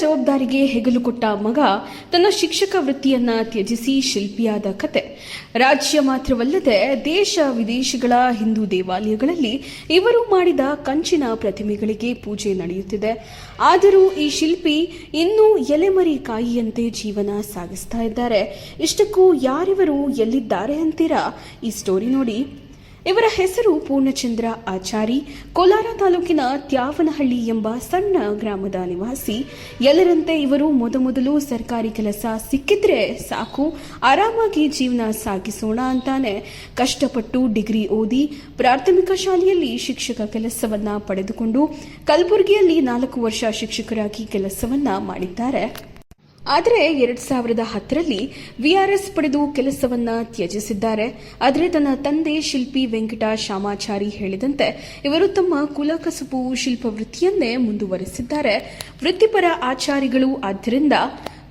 ಜವಾಬ್ದಾರಿಗೆ ಹೆಗಲು ಕೊಟ್ಟ ಮಗ ತನ್ನ ಶಿಕ್ಷಕ ವೃತ್ತಿಯನ್ನ ತ್ಯಜಿಸಿ ಶಿಲ್ಪಿಯಾದ ಕತೆ. ರಾಜ್ಯ ಮಾತ್ರವಲ್ಲದೆ ದೇಶ ವಿದೇಶಗಳ ಹಿಂದೂ ದೇವಾಲಯಗಳಲ್ಲಿ ಇವರು ಮಾಡಿದ ಕಂಚಿನ ಪ್ರತಿಮೆಗಳಿಗೆ ಪೂಜೆ ನಡೆಯುತ್ತಿದೆ. ಆದರೂ ಈ ಶಿಲ್ಪಿ ಇನ್ನೂ ಎಲೆಮರಿ ಕಾಯಿಯಂತೆ ಜೀವನ ಸಾಗಿಸ್ತಾ ಇದ್ದಾರೆ. ಇಷ್ಟಕ್ಕೂ ಯಾರಿವರು ಎಲ್ಲಿದ್ದಾರೆ ಅಂತೀರಾ? ಈ ಸ್ಟೋರಿ ನೋಡಿ. ಇವರ ಹೆಸರು ಪೂರ್ಣಚಂದ್ರ ಆಚಾರಿ. ಕೋಲಾರ ತಾಲೂಕಿನ ತ್ಯಾವನಹಳ್ಳಿ ಎಂಬ ಸಣ್ಣ ಗ್ರಾಮದ ನಿವಾಸಿ. ಎಲ್ಲರಂತೆ ಇವರು ಮೊದಮೊದಲು ಸರ್ಕಾರಿ ಕೆಲಸ ಸಿಕ್ಕಿದ್ರೆ ಸಾಕು. ಆರಾಮಾಗಿ ಜೀವನ ಸಾಗಿಸೋಣ ಅಂತಾನೆ ಕಷ್ಟಪಟ್ಟು ಡಿಗ್ರಿ ಓದಿ ಪ್ರಾಥಮಿಕ ಶಾಲೆಯಲ್ಲಿ ಶಿಕ್ಷಕ ಕೆಲಸವನ್ನ ಪಡೆದುಕೊಂಡು ಕಲಬುರಗಿಯಲ್ಲಿ ನಾಲ್ಕು ವರ್ಷ ಶಿಕ್ಷಕರಾಗಿ ಕೆಲಸವನ್ನ ಮಾಡಿದ್ದಾರೆ. ಆದರೆ ಎರಡ್ ಸಾವಿರದ ಹತ್ತರಲ್ಲಿ ವಿಆರ್ಎಸ್ ಪಡೆದು ಕೆಲಸವನ್ನ ತ್ಯಜಿಸಿದ್ದಾರೆ. ಆದರೆ ತನ್ನ ತಂದೆ ಶಿಲ್ಪಿ ವೆಂಕಟ ಶಾಮಾಚಾರಿ ಹೇಳಿದಂತೆ ಇವರು ತಮ್ಮ ಕುಲಕಸುಬು ಶಿಲ್ಪ ವೃತ್ತಿಯನ್ನೇ ಮುಂದುವರೆಸಿದ್ದಾರೆ. ವೃತ್ತಿಪರ ಆಚಾರಿಗಳು ಆದ್ದರಿಂದ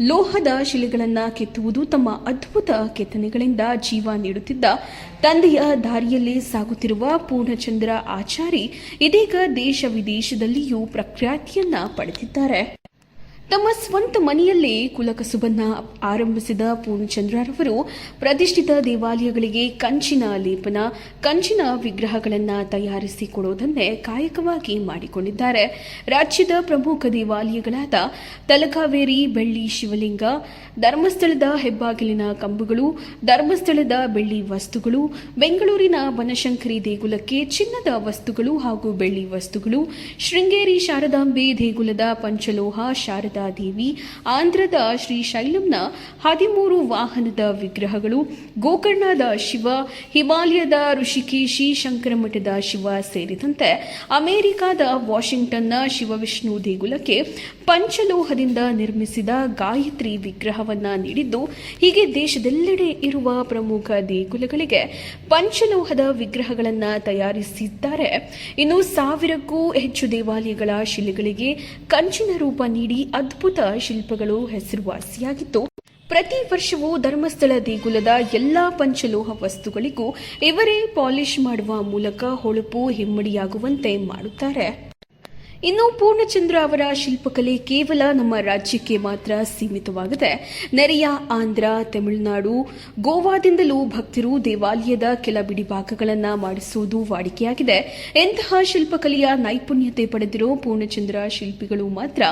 ಲೋಹದ ಶಿಲೆಗಳನ್ನ ಕೆತ್ತುವುದು ತಮ್ಮ ಅದ್ಭುತ ಕೆತ್ತನೆಗಳಿಂದ ಜೀವ ನೀಡುತ್ತಿದ್ದ. ತಂದೆಯ ದಾರಿಯಲ್ಲಿ ಸಾಗುತ್ತಿರುವ ಪೂರ್ಣಚಂದ್ರ ಆಚಾರಿ ಇದೀಗ ದೇಶ ವಿದೇಶದಲ್ಲಿಯೂ ಪ್ರಖ್ಯಾತಿಯನ್ನ ಪಡೆದಿದ್ದಾರೆ. ತಮ್ಮ ಸ್ವಂತ ಮನೆಯಲ್ಲಿ ಕುಲಕಸುಬನ್ನ ಆರಂಭಿಸಿದ ಪೂರ್ಣಚಂದ್ರರವರು ಪ್ರತಿಷ್ಠಿತ ದೇವಾಲಯಗಳಿಗೆ ಕಂಚಿನ ಲೇಪನ, ಕಂಚಿನ ವಿಗ್ರಹಗಳನ್ನು ತಯಾರಿಸಿ ಕೊಡೋದನ್ನೇ ಕಾಯಕವಾಗಿ ಮಾಡಿಕೊಂಡಿದ್ದಾರೆ. ರಾಜ್ಯದ ಪ್ರಮುಖ ದೇವಾಲಯಗಳಾದ ತಲಕಾವೇರಿ, ಬೆಳ್ಳಿ, ಶಿವಲಿಂಗ, ಧರ್ಮಸ್ಥಳದ ಹೆಬ್ಬಾಗಿಲಿನ ಕಂಬಗಳು, ಧರ್ಮಸ್ಥಳದ ಬೆಳ್ಳಿ ವಸ್ತುಗಳು, ಬೆಂಗಳೂರಿನ ಬನಶಂಕರಿ ದೇಗುಲಕ್ಕೆ ಚಿನ್ನದ ವಸ್ತುಗಳು ಹಾಗೂ ಬೆಳ್ಳಿ ವಸ್ತುಗಳು, ಶೃಂಗೇರಿ ಶಾರದಾಂಬೆ ದೇಗುಲದ ಪಂಚಲೋಹ, ಶಾರದಾ ದೇವಿ ಆಂಧ್ರದ ಶ್ರೀಶೈಲಂನ ಹದಿಮೂರು ವಾಹನದ ವಿಗ್ರಹಗಳು, ಗೋಕರ್ಣದ ಶಿವ, ಹಿಮಾಲಯದ ಋಷಿಕೇಶಿ ಶಂಕರಮಠದ ಶಿವ ಸೇರಿದಂತೆ ಅಮೆರಿಕಾದ ವಾಷಿಂಗ್ಟನ್ನ ಶಿವವಿಷ್ಣು ದೇಗುಲಕ್ಕೆ ಪಂಚಲೋಹದಿಂದ ನಿರ್ಮಿಸಿದ ಗಾಯತ್ರಿ ವಿಗ್ರಹವನ್ನ ನೀಡಿದ್ದು, ಹೀಗೆ ದೇಶದೆಲ್ಲೆಡೆ ಇರುವ ಪ್ರಮುಖ ದೇಗುಲಗಳಿಗೆ ಪಂಚಲೋಹದ ವಿಗ್ರಹಗಳನ್ನು ತಯಾರಿಸಿದ್ದಾರೆ. ಇನ್ನು ಸಾವಿರಕ್ಕೂ ಹೆಚ್ಚು ದೇವಾಲಯಗಳ ಶಿಲೆಗಳಿಗೆ ಕಂಚಿನ ರೂಪ ನೀಡಿ ಅದ್ಭುತ ಶಿಲ್ಪಗಳು ಹೆಸರುವಾಸಿಯಾಗಿತ್ತು. ಪ್ರತಿ ವರ್ಷವೂ ಧರ್ಮಸ್ಥಳ ದೇಗುಲದ ಎಲ್ಲಾ ಪಂಚಲೋಹ ವಸ್ತುಗಳಿಗೂ ಇವರೇ ಪಾಲಿಶ್ ಮಾಡುವ ಮೂಲಕ ಹೊಳಪು, ಹಿಮ್ಮಡಿಯಾಗುವಂತೆ ಮಾಡುತ್ತಾರೆ. ಇನ್ನು ಪೂರ್ಣಚಂದ್ರ ಅವರ ಶಿಲ್ಪಕಲೆ ಕೇವಲ ನಮ್ಮ ರಾಜ್ಯಕ್ಕೆ ಮಾತ್ರ ಸೀಮಿತವಾಗದೆ, ನೆರೆಯ ಆಂಧ್ರ, ತಮಿಳುನಾಡು, ಗೋವಾದಿಂದಲೂ ಭಕ್ತರು ದೇವಾಲಯದ ಕೆಲ ಬಿಡಿಭಾಗಗಳನ್ನು ಮಾಡಿಸುವುದು ವಾಡಿಕೆಯಾಗಿದೆ. ಎಂತಹ ಶಿಲ್ಪಕಲೆಯ ನೈಪುಣ್ಯತೆ ಪಡೆದಿರೋ ಪೂರ್ಣಚಂದ್ರ ಶಿಲ್ಪಿಗಳು ಮಾತ್ರ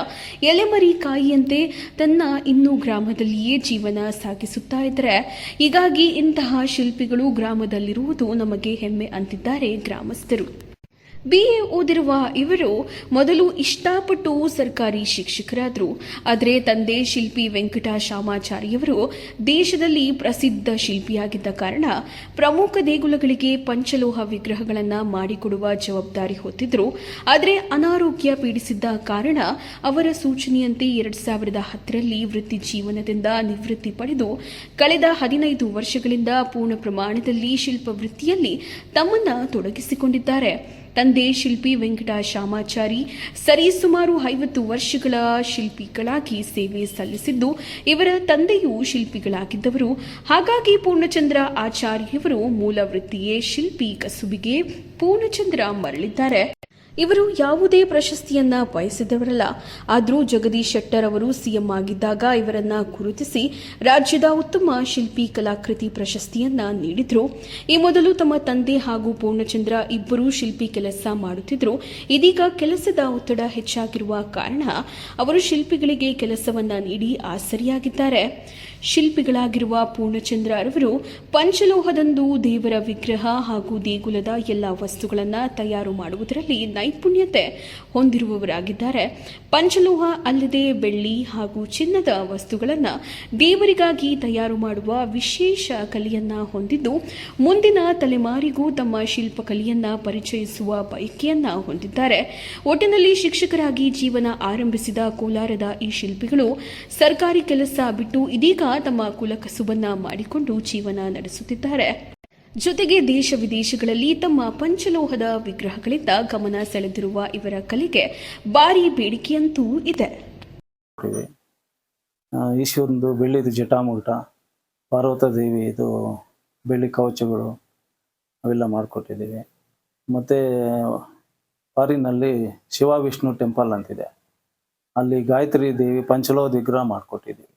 ಎಲೆಮರಿ ಕಾಯಿಯಂತೆ ತನ್ನ ಇನ್ನೂ ಗ್ರಾಮದಲ್ಲಿಯೇ ಜೀವನ ಸಾಗಿಸುತ್ತಾ ಇದ್ದಾರೆ. ಹೀಗಾಗಿ ಇಂತಹ ಶಿಲ್ಪಿಗಳು ಗ್ರಾಮದಲ್ಲಿರುವುದು ನಮಗೆ ಹೆಮ್ಮೆ ಅಂತಿದ್ದಾರೆ ಗ್ರಾಮಸ್ಥರು. ಬಿಎ ಓದಿರುವ ಇವರು ಮೊದಲು ಇಷ್ಟಪಟ್ಟು ಸರ್ಕಾರಿ ಶಿಕ್ಷಕರಾದರು. ಆದರೆ ತಂದೆ ಶಿಲ್ಪಿ ವೆಂಕಟ ಶಾಮಾಚಾರಿಯವರು ದೇಶದಲ್ಲಿ ಪ್ರಸಿದ್ಧ ಶಿಲ್ಪಿಯಾಗಿದ್ದ ಕಾರಣ ಪ್ರಮುಖ ದೇಗುಲಗಳಿಗೆ ಪಂಚಲೋಹ ವಿಗ್ರಹಗಳನ್ನು ಮಾಡಿಕೊಡುವ ಜವಾಬ್ದಾರಿ ಹೊತ್ತಿದ್ರು. ಆದರೆ ಅನಾರೋಗ್ಯ ಪೀಡಿಸಿದ್ದ ಕಾರಣ ಅವರ ಸೂಚನೆಯಂತೆ ಎರಡು ಸಾವಿರದ ಹತ್ತರಲ್ಲಿ ವೃತ್ತಿ ಜೀವನದಿಂದ ನಿವೃತ್ತಿ ಪಡೆದು ಕಳೆದ ಹದಿನೈದು ವರ್ಷಗಳಿಂದ ಪೂರ್ಣ ಪ್ರಮಾಣದಲ್ಲಿ ಶಿಲ್ಪ ವೃತ್ತಿಯಲ್ಲಿ ತಮ್ಮನ್ನ ತೊಡಗಿಸಿಕೊಂಡಿದ್ದಾರೆ. ತಂದೆ ಶಿಲ್ಪಿ ವೆಂಕಟ ಶಾಮಾಚಾರಿ ಸರಿಸುಮಾರು ಐವತ್ತು ವರ್ಷಗಳ ಶಿಲ್ಪಿಗಳಾಗಿ ಸೇವೆ ಸಲ್ಲಿಸಿದ್ದು, ಇವರ ತಂದೆಯೂ ಶಿಲ್ಪಿಗಳಾಗಿದ್ದವರು. ಹಾಗಾಗಿ ಪೂರ್ಣಚಂದ್ರ ಆಚಾರ್ಯವರು ಮೂಲ ವೃತ್ತಿಯೇ ಶಿಲ್ಪಿ ಕಸುಬಿಗೆ ಪೂರ್ಣಚಂದ್ರ ಮರಳಿದ್ದಾರೆ. ಇವರು ಯಾವುದೇ ಪ್ರಶಸ್ತಿಯನ್ನ ಬಯಸಿದವರಲ್ಲ ಆದರೂ ಜಗದೀಶ್ ಶೆಟ್ಟರ್ ಅವರು ಸಿಎಂ ಆಗಿದ್ದಾಗ ಇವರನ್ನ ಗುರುತಿಸಿ ರಾಜ್ಯದ ಉತ್ತಮ ಶಿಲ್ಪಿ ಕಲಾಕೃತಿ ಪ್ರಶಸ್ತಿಯನ್ನ ನೀಡಿದ್ರು. ಈ ಮೊದಲು ತಮ್ಮ ತಂದೆ ಹಾಗೂ ಪೂರ್ಣಚಂದ್ರ ಇಬ್ಬರೂ ಶಿಲ್ಪಿ ಕೆಲಸ ಮಾಡುತ್ತಿದ್ರು. ಇದೀಗ ಕೆಲಸದ ಒತ್ತಡ ಹೆಚ್ಚಾಗಿರುವ ಕಾರಣ ಅವರು ಶಿಲ್ಪಿಗಳಿಗೆ ಕೆಲಸವನ್ನ ನೀಡಿ ಆಸರಿಯಾಗಿದ್ದಾರೆ. ಶಿಲ್ಪಿಗಳಾಗಿರುವ ಪೂರ್ಣಚಂದ್ರ ಅವರು ಪಂಚಲೋಹದಂದು ದೇವರ ವಿಗ್ರಹ ಹಾಗೂ ದೇಗುಲದ ಎಲ್ಲ ವಸ್ತುಗಳನ್ನು ತಯಾರು ಮಾಡುವುದರಲ್ಲಿ ನೈಪುಣ್ಯತೆ ಹೊಂದಿರುವವರಾಗಿದ್ದಾರೆ. ಪಂಚಲೋಹ ಅಲ್ಲದೆ ಬೆಳ್ಳಿ ಹಾಗೂ ಚಿನ್ನದ ವಸ್ತುಗಳನ್ನು ದೇವರಿಗಾಗಿ ತಯಾರು ಮಾಡುವ ವಿಶೇಷ ಕಲೆಯನ್ನ ಹೊಂದಿದ್ದು, ಮುಂದಿನ ತಲೆಮಾರಿಗೂ ತಮ್ಮ ಶಿಲ್ಪಕಲೆಯನ್ನ ಪರಿಚಯಿಸುವ ಬಯಕೆಯನ್ನ ಹೊಂದಿದ್ದಾರೆ. ಒಟ್ಟಿನಲ್ಲಿ ಶಿಕ್ಷಕರಾಗಿ ಜೀವನ ಆರಂಭಿಸಿದ ಕೋಲಾರದ ಈ ಶಿಲ್ಪಿಗಳು ಸರ್ಕಾರಿ ಕೆಲಸ ಬಿಟ್ಟು ಇದೀಗ ತಮ್ಮ ಕುಲಕಸುಬನ್ನ ಮಾಡಿಕೊಂಡು ಜೀವನ ನಡೆಸುತ್ತಿದ್ದಾರೆ. ಜೊತೆಗೆ ದೇಶ ವಿದೇಶಗಳಲ್ಲಿ ತಮ್ಮ ಪಂಚಲೋಹದ ವಿಗ್ರಹಗಳಿಂದ ಗಮನ ಸೆಳೆದಿರುವ ಇವರ ಕಲೆಗೆ ಭಾರಿ ಬೇಡಿಕೆಯಂತೂ ಇದೆ. ಈಶ್ವರಂದು ಬೆಳ್ಳಿದು ಜಟಾಮುಟ, ಪಾರ್ವತ ದೇವಿ ಇದು ಬೆಳ್ಳಿ ಕವಚಗಳು ಅವೆಲ್ಲ ಮಾಡಿಕೊಟ್ಟಿದ್ದೀವಿ. ಮತ್ತು ಫಾರಿನಲ್ಲಿ ಶಿವ ವಿಷ್ಣು ಟೆಂಪಲ್ ಅಂತಿದೆ. ಅಲ್ಲಿ ಗಾಯತ್ರಿ ದೇವಿ ಪಂಚಲೋಹ ವಿಗ್ರಹ ಮಾಡಿಕೊಟ್ಟಿದ್ದೀವಿ.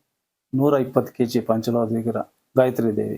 ನೂರ ಇಪ್ಪತ್ತು ಕೆ ಜಿ ವಿಗ್ರಹ ಗಾಯತ್ರಿ ದೇವಿ.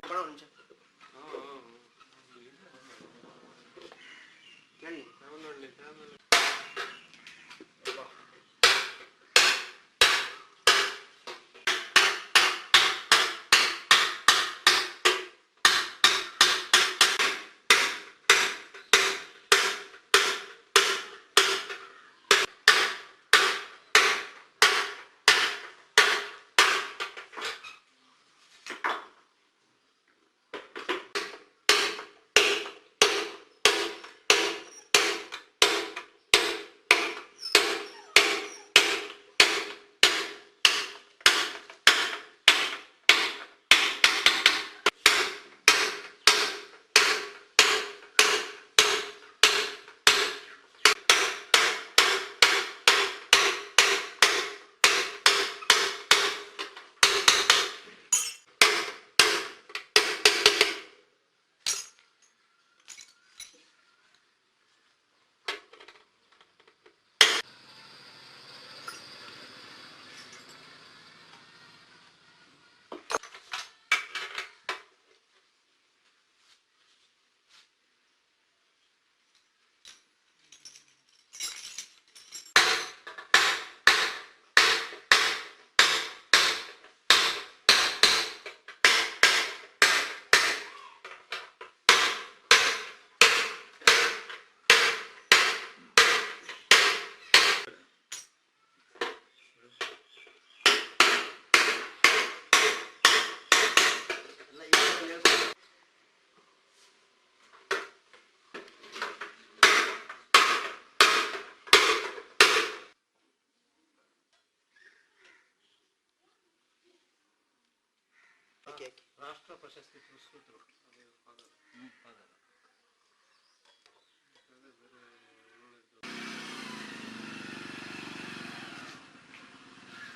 ರಾಷ್ಟ್ರ ಪ್ರಶಸ್ತಿ ಪುರಸ್ಕೃತರು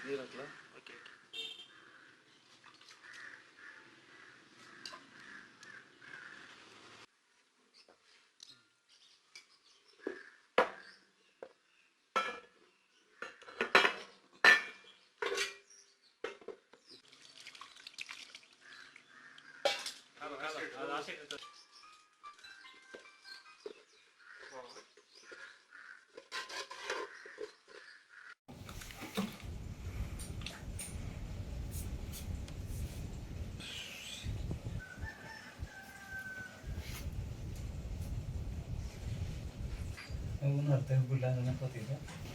ನೀರಾಕ್ಲಾ Es un arte jubilado en la.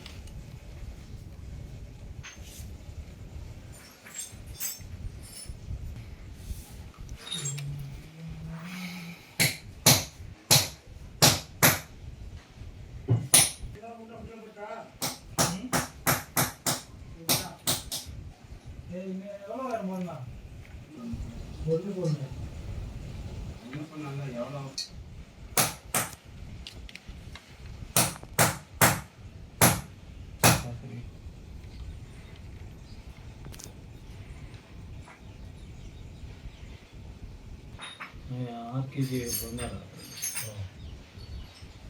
K G ಬಂಗಾರ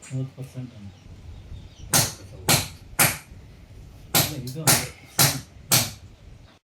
ಮೂವತ್ತು ಪರ್ಸೆಂಟ್ ಅಂತ. ಇದು